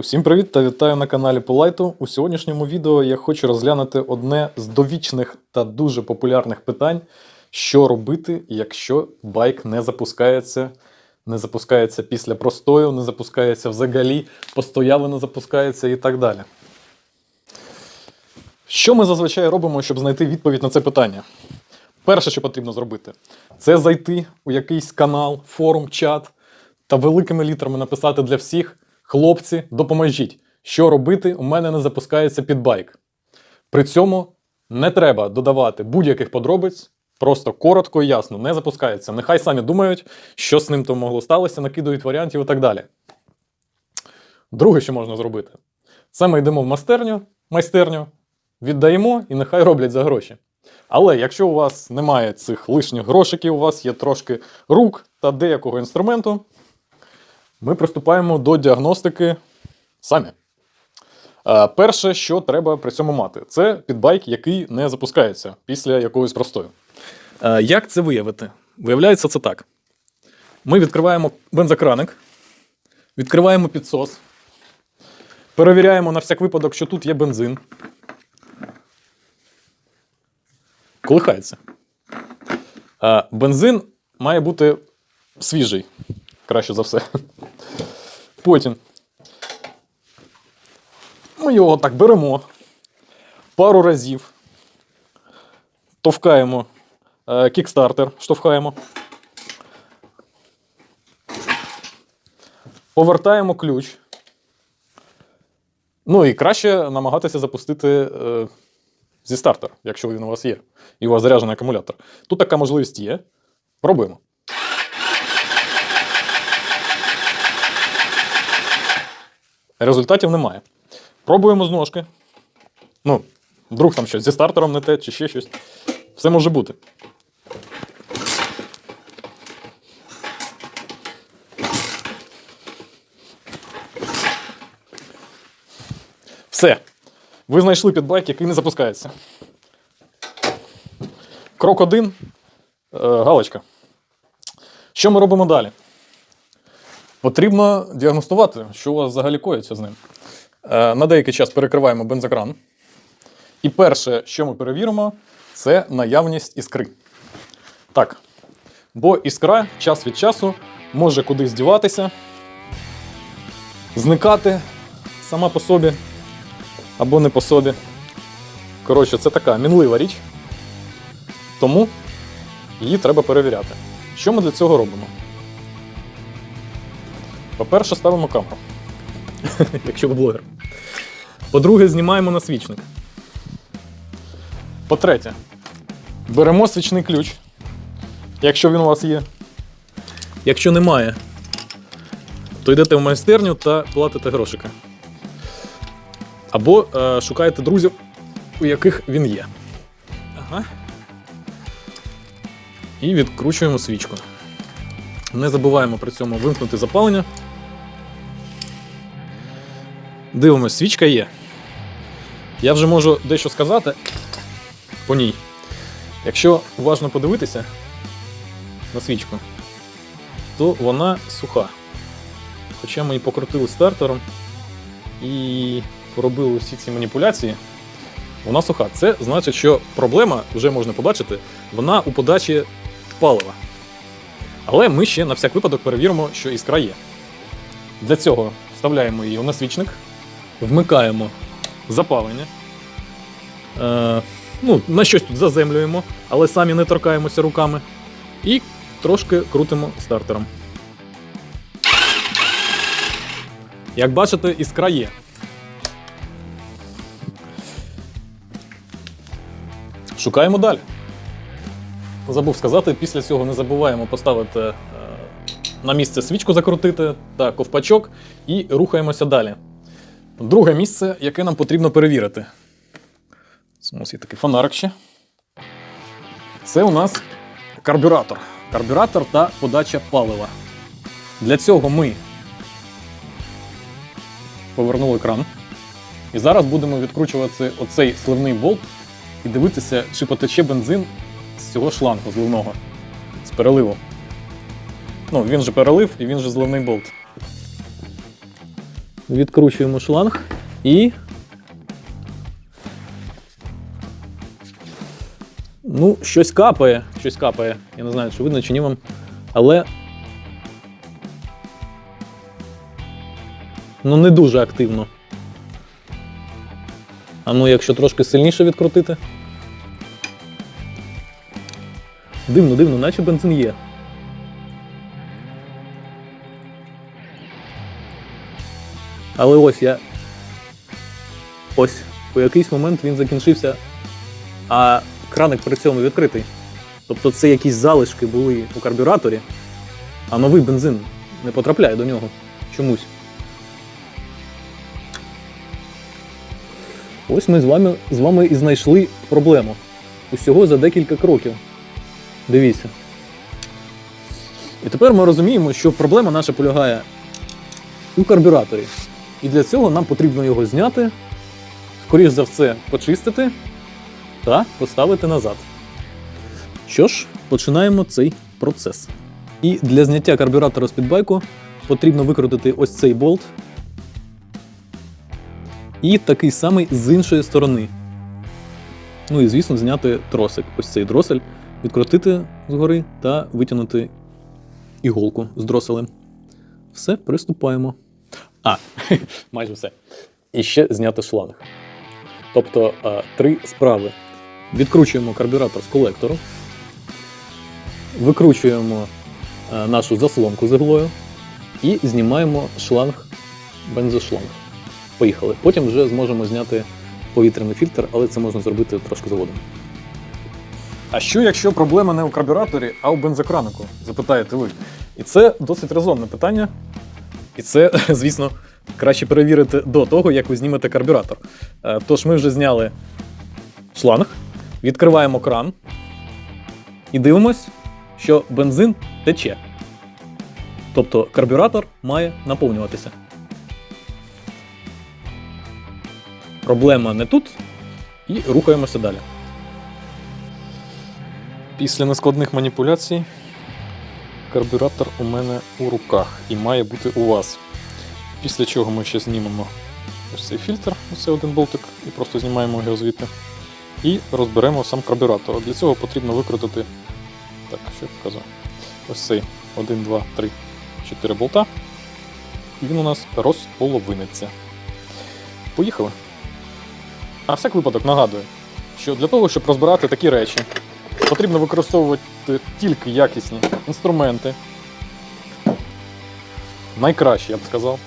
Усім привіт та вітаю на каналі Полайту. У сьогоднішньому відео я хочу розглянути одне з довічних та дуже популярних питань: що робити, якщо байк не запускається, не запускається після простою, не запускається взагалі, постояли не запускається і так далі. Що ми зазвичай робимо, щоб знайти відповідь на це питання? Перше, що потрібно зробити, це зайти у якийсь канал, форум, чат та великими літерами написати для всіх: хлопці, допоможіть, що робити, у мене не запускається підбайк. При цьому не треба додавати будь-яких подробиць, просто коротко і ясно, не запускається. Нехай самі думають, що з ним то могло сталося, накидують варіантів і так далі. Друге, що можна зробити, це ми йдемо в майстерню, майстерню, віддаємо і нехай роблять за гроші. Але якщо у вас немає цих лишніх грошиків, у вас є трошки рук та деякого інструменту, ми приступаємо до діагностики самі. Е, Перше, що треба при цьому мати, це підбайк, який не запускається після якогось простою. Е, Як це виявити? Виявляється це так. Ми відкриваємо бензокраник, відкриваємо підсос, перевіряємо на всяк випадок, що тут є бензин. Колихається. Е, Бензин має бути свіжий, краще за все. Потім ми його так беремо пару разів, товкаємо е, кікстартер, штовхаємо. Повертаємо ключ. Ну і краще намагатися запустити е, зі стартера, якщо він у вас є, і у вас заряджений акумулятор. Тут така можливість є. Пробуємо. Результатів немає. Пробуємо з ножки. Ну, вдруг там щось зі стартером не те, чи ще щось. Все може бути. Все. Ви знайшли підбайк, який не запускається. Крок один. Е, галочка. Що ми робимо далі? Потрібно діагностувати, що у вас взагалі коїться з ним. Е, На деякий час перекриваємо бензокран. І перше, що ми перевіримо, це наявність іскри. Так. Бо іскра час від часу може кудись діватися, зникати сама по собі або не по собі. Коротше, це така мінлива річ. Тому її треба перевіряти. Що ми для цього робимо? По-перше, ставимо камеру, якщо ви блогер. По-друге, знімаємо насвічник. По-третє, беремо свічний ключ, якщо він у вас є. Якщо немає, то йдете в майстерню та платите грошики. Або е, шукаєте друзів, у яких він є. Ага. І відкручуємо свічку. Не забуваємо при цьому вимкнути запалення. Дивимось, свічка є. Я вже можу дещо сказати по ній. Якщо уважно подивитися на свічку, то вона суха. Хоча ми і покрутили стартером і поробили всі ці маніпуляції, вона суха. Це значить, що проблема, вже можна побачити, вона у подачі палива. Але ми ще на всяк випадок перевіримо, що іскра є. Для цього вставляємо її у насвічник, вмикаємо запалення. Е, ну, на щось тут заземлюємо, але самі не торкаємося руками. І трошки крутимо стартером. Як бачите, іскра є. Шукаємо далі. Забув сказати, після цього не забуваємо поставити е, на місце свічку закрутити та ковпачок і рухаємося далі. Друге місце, яке нам потрібно перевірити. У нас є такий фонарик ще. Це у нас карбюратор. Карбюратор та подача палива. Для цього ми повернули кран. І зараз будемо відкручувати оцей сливний болт і дивитися, чи потече бензин з цього шлангу зливного, з переливу. Ну, він же перелив і він же зливний болт. Відкручуємо шланг і. Ну, щось капає, щось капає. Я не знаю, чи видно, чи ні вам. Але. Ну, не дуже активно. А ну, якщо трошки сильніше відкрутити. Дивно, дивно, наче бензин є. Але ось я. Ось, у якийсь момент він закінчився, а краник при цьому відкритий. Тобто це якісь залишки були у карбюраторі, а новий бензин не потрапляє до нього чомусь. Ось ми з вами, з вами і знайшли проблему. Усього за декілька кроків. Дивіться. І тепер ми розуміємо, що проблема наша полягає у карбюраторі. І для цього нам потрібно його зняти, скоріш за все, почистити та поставити назад. Що ж, починаємо цей процес. І для зняття карбюратора з підбайку потрібно викрутити ось цей болт. І такий самий з іншої сторони. Ну і, звісно, зняти тросик. Ось цей дросель, відкрутити згори та витягнути іголку з дроселем. Все, приступаємо. А, майже все. І ще зняти шланг. Тобто е, три справи. Відкручуємо карбюратор з колектору, викручуємо е, нашу заслонку з іглою і знімаємо шланг, бензошланг. Поїхали. Потім вже зможемо зняти повітряний фільтр, але це можна зробити трошки згодом. А що, якщо проблема не у карбюраторі, а у бензокранику? Запитаєте ви. І це досить резонне питання. І це, звісно, краще перевірити до того, як ви знімете карбюратор. Е, Тож ми вже зняли шланг, відкриваємо кран і дивимось, що бензин тече. Тобто карбюратор має наповнюватися. Проблема не тут. І рухаємося далі. Після нескладних маніпуляцій карбюратор у мене у руках і має бути у вас. Після чого ми ще знімемо ось цей фільтр, оце один болтик, і просто знімаємо його звідти. І розберемо сам карбюратор. Для цього потрібно викрутити. Так, що я показую? Ось цей 1, 2, 3, 4 болта. І він у нас розполовиниться. Поїхали. На всяк випадок нагадую, що для того, щоб розбирати такі речі, потрібно використовувати тільки якісні інструменти. Найкращі, я б сказав.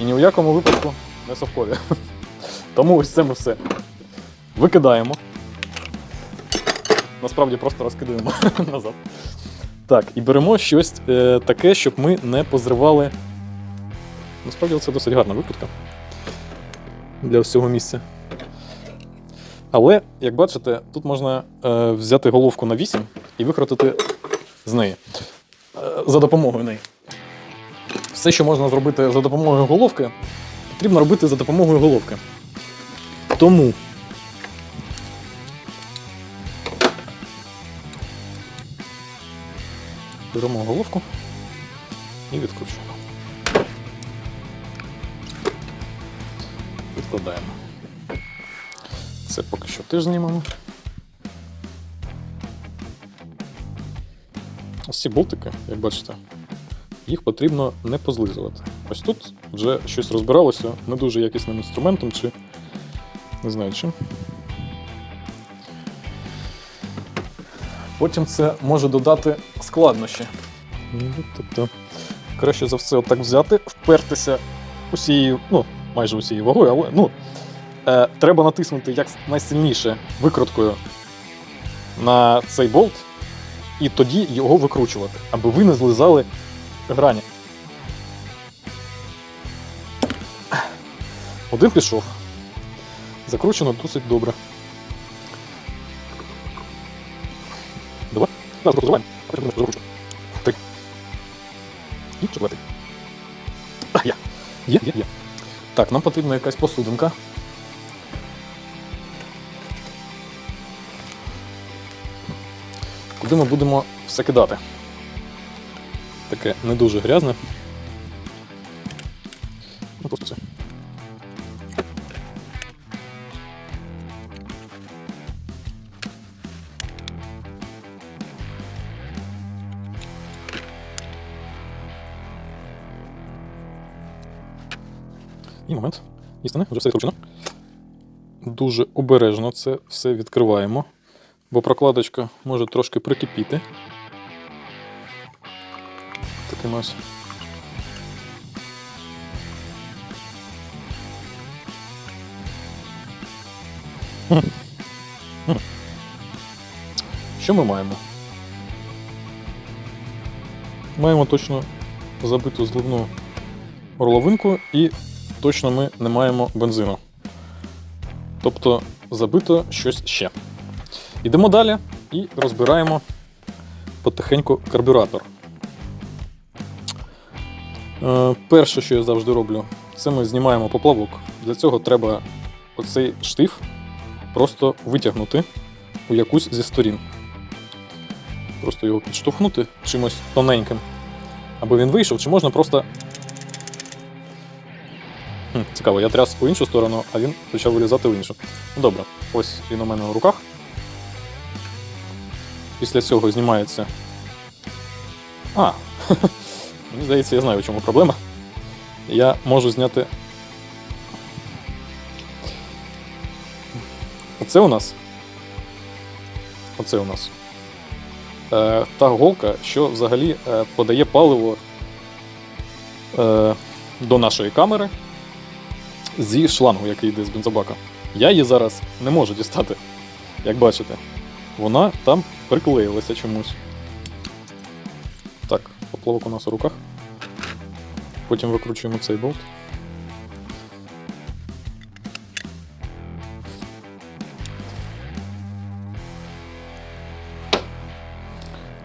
І ні у якому випадку не совкові. Тому ось це ми все викидаємо. Насправді просто розкидаємо назад. Так, і беремо щось е, таке, щоб ми не позривали. Насправді це досить гарна викрутка для всього місця. Але, як бачите, тут можна е, взяти головку на 8 і викрутити з неї е, за допомогою неї. Все, що можна зробити за допомогою головки, потрібно робити за допомогою головки. Тому. Беремо головку і відкручуємо. Відкладаємо. Це поки що теж знімемо. Ось ці болтики, як бачите, їх потрібно не позлизувати. Ось тут вже щось розбиралося не дуже якісним інструментом чи не знаю чим. Потім це може додати складнощі. Ну, Тобто, краще за все отак взяти, впертися усією, ну, майже усією вагою, але ну, е, треба натиснути як найсильніше викруткою на цей болт, і тоді його викручувати, аби ви не злизали грані. Один пішов. Закручено досить добре. Два. Потім закручу. Три. І четвертий. Є. Є, є, є. Так, нам потрібна якась посудинка. Куди ми будемо все кидати? Таке не дуже грязне. Ну, просто це. І момент. Істини, вже все відкручено. Дуже обережно це все відкриваємо, бо прокладочка може трошки прикипіти. Таким ось. Що ми маємо? Маємо точно забиту зливну горловинку і точно ми не маємо бензину. Тобто забито щось ще. Йдемо далі і розбираємо потихеньку карбюратор. Е, перше, що я завжди роблю, це ми знімаємо поплавок. Для цього треба оцей штиф просто витягнути у якусь зі сторін. Просто його підштовхнути чимось тоненьким, аби він вийшов, чи можна просто. Хм, цікаво, я тряс у іншу сторону, а він почав вилізати в іншу. Ну добре, ось він у мене в руках. Після цього знімається. А, мені здається, я знаю, в чому проблема. Я можу зняти. Оце у нас. Оце у нас. Е, та голка, що взагалі е, подає паливо е, до нашої камери зі шлангу, який йде з бензобака. Я її зараз не можу дістати, як бачите. Вона там приклеїлася чомусь. Так, поплавок у нас у руках. Потім викручуємо цей болт.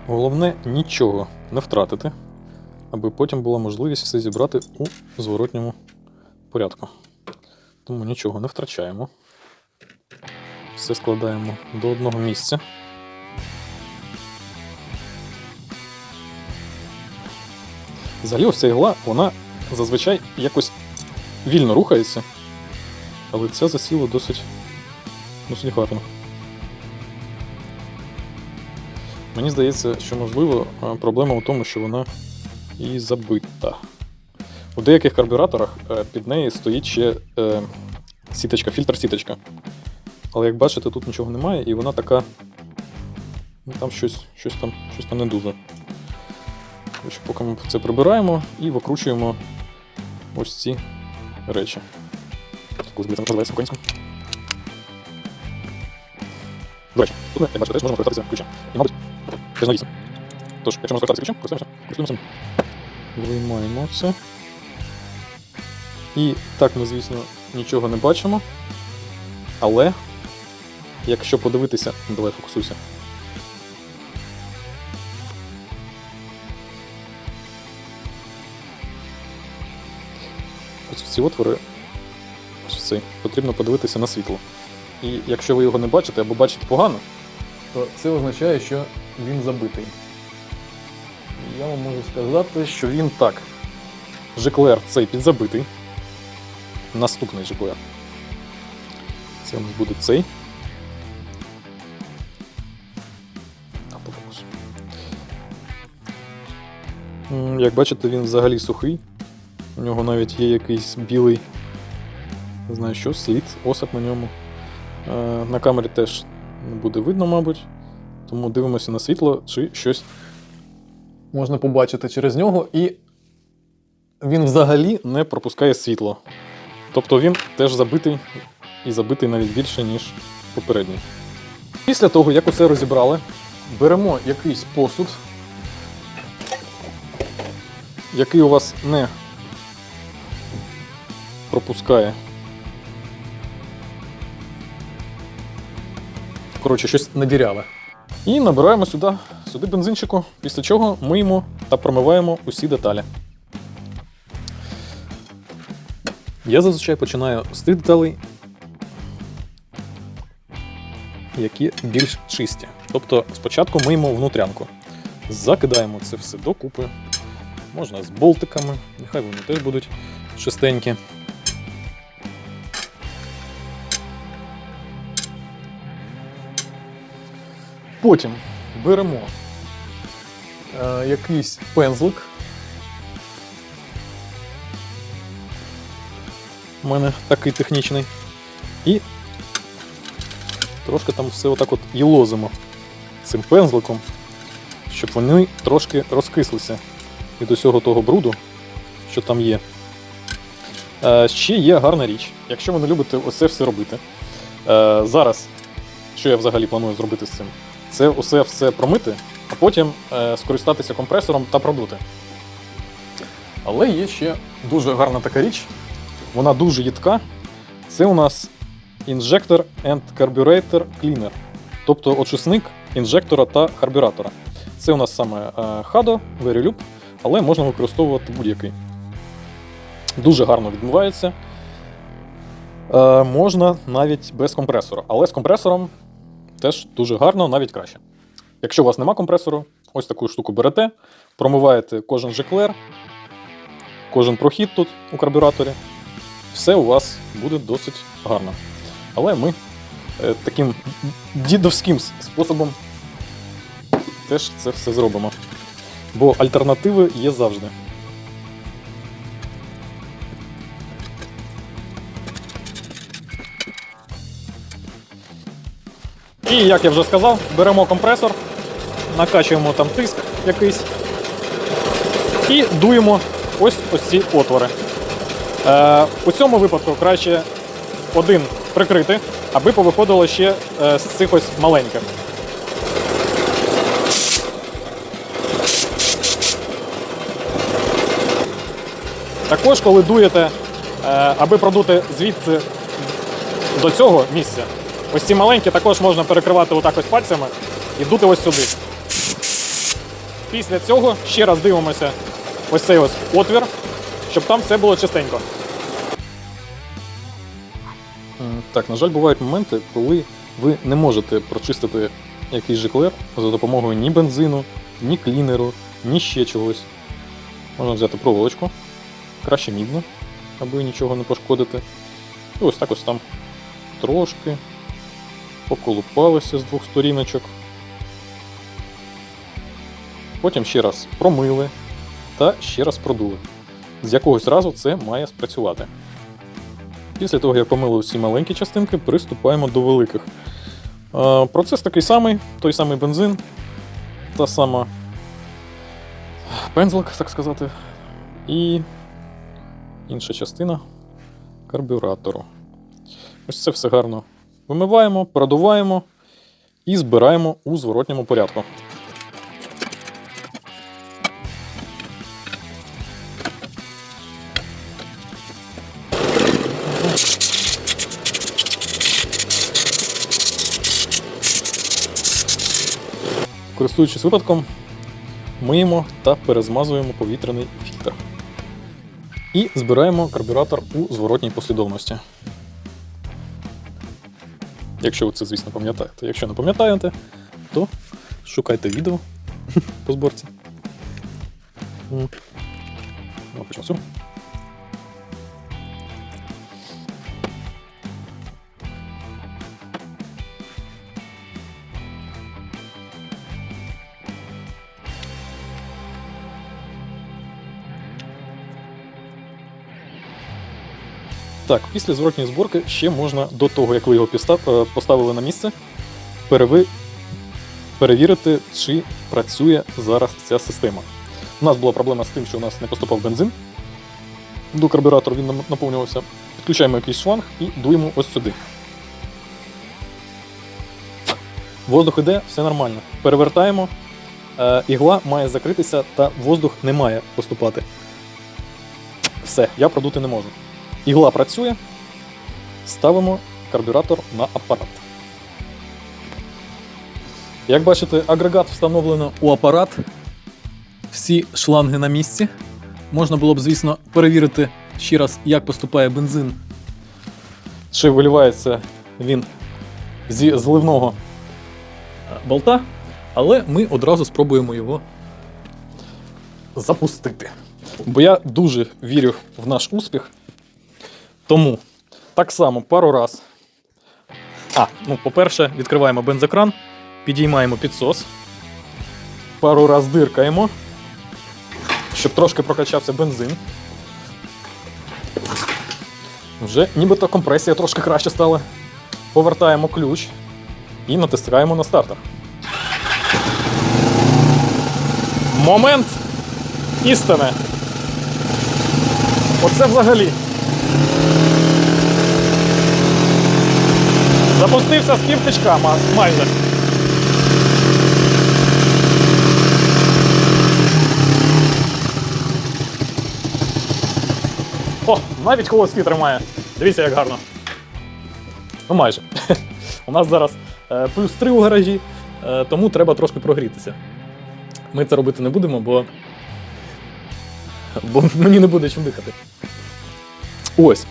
Головне нічого не втратити, аби потім була можливість все зібрати у зворотньому порядку. Тому нічого не втрачаємо. Все складаємо до одного місця. Взагалі, ось ця ігла, вона зазвичай якось вільно рухається, але ця засіла досить, досить гарно. Мені здається, що можливо е, проблема у тому, що вона і забита. У деяких карбюраторах е, під нею стоїть ще е, сіточка, фільтр-сіточка. Але як бачите, тут нічого немає, і вона така. Ну, там щось, щось, там, щось там не дуже. Коротше, Поки ми це прибираємо і викручуємо ось ці речі. Називається українською. До речі, тут ми, як бачите, теж можемо скористатися ключем. І, мабуть, теж навісно. Тож, якщо можна скористатися ключем, користуємося, користуємося. Виймаємо це. І так ми, звісно, нічого не бачимо. Але, якщо подивитися, давай фокусуйся. Ось ці отвори, ось цей, потрібно подивитися на світло. І якщо ви його не бачите або бачите погано, то це означає, що він забитий. Я вам можу сказати, що він так. Жеклер цей підзабитий. Наступний жеклер. Це у нас буде цей. Як бачите, він взагалі сухий. У нього навіть є якийсь білий, не знаю що, слід, осад на ньому. Е, На камері теж не буде видно, мабуть. Тому дивимося на світло, чи щось можна побачити через нього, і він взагалі не пропускає світло. Тобто він теж забитий і забитий навіть більше, ніж попередній. Після того, як усе розібрали, беремо якийсь посуд, який у вас не пропускає. Коротше, щось надіряве. І набираємо сюди, сюди бензинчику, після чого миємо та промиваємо усі деталі. Я зазвичай починаю з тих деталей, які більш чисті. Тобто спочатку миємо внутрянку. Закидаємо це все докупи. Можна з болтиками, нехай вони теж будуть чистенькі. Потім беремо е, якийсь пензлик. У мене такий технічний. І трошки там все отак от їлозимо цим пензликом, щоб вони трошки розкислися від усього того бруду, що там є. Е, ще є гарна річ, якщо ви не любите оце все робити. Е, зараз, що я взагалі планую зробити з цим, це усе все промити, а потім е, скористатися компресором та продути. Але є ще дуже гарна така річ. Вона дуже їдка. Це у нас Injector and Carburetor Cleaner, тобто очисник інжектора та карбюратора. Це у нас саме е, Hado, Verilub, але можна використовувати будь-який. Дуже гарно відмивається. Е, можна навіть без компресора, але з компресором теж дуже гарно, навіть краще. Якщо у вас нема компресору, ось таку штуку берете, промиваєте кожен жеклер, кожен прохід тут у карбюраторі, все у вас буде досить гарно. Але ми е, таким дідовським способом теж це все зробимо. Бо альтернативи є завжди. І як я вже сказав, беремо компресор, накачуємо там тиск якийсь і дуємо ось ось ці отвори. Е, у цьому випадку краще один прикрити, аби повиходило ще е, з цих ось маленьких. Також, коли дуєте, е, аби продути звідси до цього місця, ось ці маленькі також можна перекривати отак ось пальцями і дути ось сюди. Після цього ще раз дивимося ось цей ось отвір, щоб там все було чистенько. Так, на жаль, бувають моменти, коли ви не можете прочистити якийсь жиклер за допомогою ні бензину, ні клінеру, ні ще чогось. Можна взяти проволочку, краще мідну, аби нічого не пошкодити. І ось так ось там трошки поколупалися з двох сторіночок. Потім ще раз промили та ще раз продули. З якогось разу це має спрацювати. Після того, як помили всі маленькі частинки, приступаємо до великих. Процес такий самий, той самий бензин, та сама пензлик, так сказати, і інша частина карбюратору. Ось це все гарно вимиваємо, продуваємо і збираємо у зворотньому порядку. Користуючись випадком, миємо та перезмазуємо повітряний. І збираємо карбюратор у зворотній послідовності. Якщо ви це, звісно, пам'ятаєте. Якщо не пам'ятаєте, то шукайте відео по зборці. Ну, почнемо Так, після зворотньої зборки ще можна до того, як ви його е, поставили на місце, переви... перевірити, чи працює зараз ця система. У нас була проблема з тим, що у нас не поступав бензин. До карбюратора він наповнювався. Підключаємо якийсь шланг і дуємо ось сюди. Воздух іде, все нормально. Перевертаємо. Е, ігла має закритися, та воздух не має поступати. Все, я продути не можу. Ігла працює. Ставимо карбюратор на апарат. Як бачите, агрегат встановлено у апарат. Всі шланги на місці. Можна було б, звісно, перевірити ще раз, як поступає бензин. Чи виливається він зі зливного е, болта, але ми одразу спробуємо його запустити. Бо я дуже вірю в наш успіх. Тому так само пару раз. А, ну, по-перше, відкриваємо бензокран, підіймаємо підсос. Пару раз диркаємо, щоб трошки прокачався бензин. Вже нібито компресія трошки краще стала. Повертаємо ключ і натискаємо на стартер. Момент істини. Оце взагалі. Запустився з півтичка майже. О, навіть холості тримає. Дивіться, як гарно. Ну, майже. У нас зараз е, плюс 3 у гаражі, е, тому треба трошки прогрітися. Ми це робити не будемо, бо. Бо мені не буде чим дихати. Ось.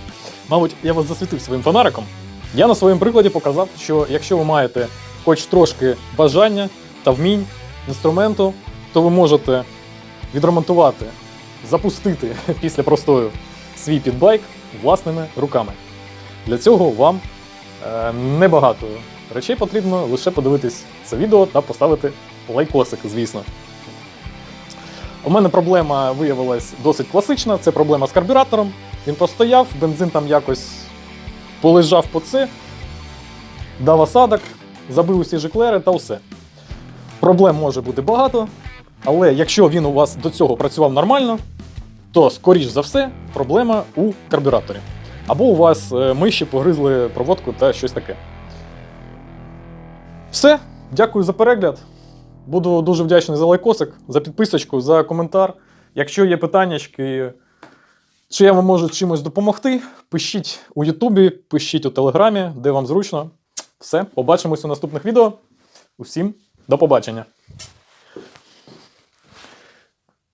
Мабуть, я вас засвітив своїм фонариком. Я на своєму прикладі показав, що якщо ви маєте хоч трошки бажання та вмінь інструменту, то ви можете відремонтувати, запустити після простою свій підбайк власними руками. Для цього вам е, небагато речей потрібно лише подивитись це відео та поставити лайкосик, звісно. У мене проблема виявилась досить класична. Це проблема з карбюратором. Він постояв, бензин там якось полежав по це, дав осадок, забив усі жиклери та все. Проблем може бути багато, але якщо він у вас до цього працював нормально, то, скоріш за все, проблема у карбюраторі. Або у вас е, миші погризли проводку та щось таке. Все, дякую за перегляд. Буду дуже вдячний за лайкосик, за підписочку, за коментар. Якщо є питання, чи я вам можу чимось допомогти, пишіть у Ютубі, пишіть у Телеграмі, де вам зручно. Все, побачимось у наступних відео. Усім до побачення!